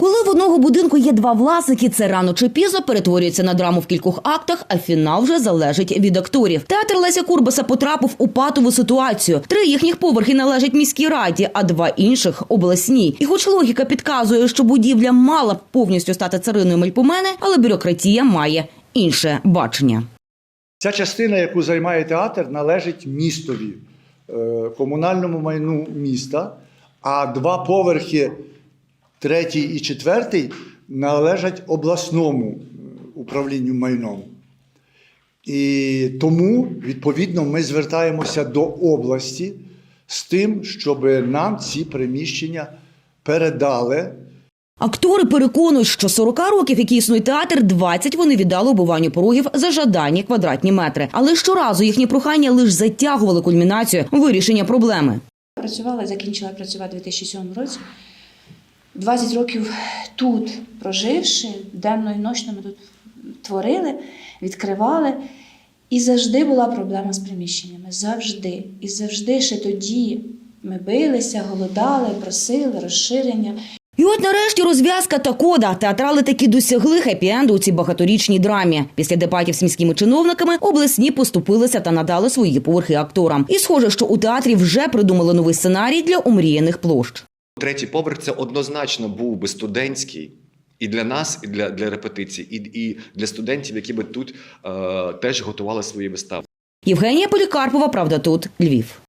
Коли в одного будинку є два власники, це рано чи пізно перетворюється на драму в кількох актах, а фінал вже залежить від акторів. Театр Леся Курбаса потрапив у патову ситуацію. Три їхніх поверхи належать міській раді, а два інших обласній. І хоч логіка підказує, що будівля мала б повністю стати цариною Мельпомени, але бюрократія має інше бачення. Ця частина, яку займає театр, належить містові, е, комунальному майну міста, а два поверхи, третій і четвертий, належать обласному е, управлінню майном. І тому, відповідно, ми звертаємося до області з тим, щоб нам ці приміщення передали Актори переконують, що 40 років, які існує театр, 20 вони віддали обуванню порогів за жадані квадратні метри. Але щоразу їхні прохання лише затягували кульмінацію вирішення проблеми. Працювала, закінчила працювати у 2007 році. 20 років тут проживши, денно і ночно ми тут творили, відкривали. І завжди була проблема з приміщеннями. Завжди. І завжди ще тоді ми билися, голодали, просили розширення. І от нарешті розв'язка та кода. Театрали таки досягли хеппі-енду у цій багаторічній драмі. Після дебатів з міськими чиновниками обласні поступилися та надали свої поверхи акторам. І схоже, що у театрі вже придумали новий сценарій для омріяних площ. Третій поверх це однозначно був би студентський. І для нас, і для, для репетицій, і, і для студентів, які би тут е, теж готували свої вистави. Євгенія Полікарпова, правда, тут Львів.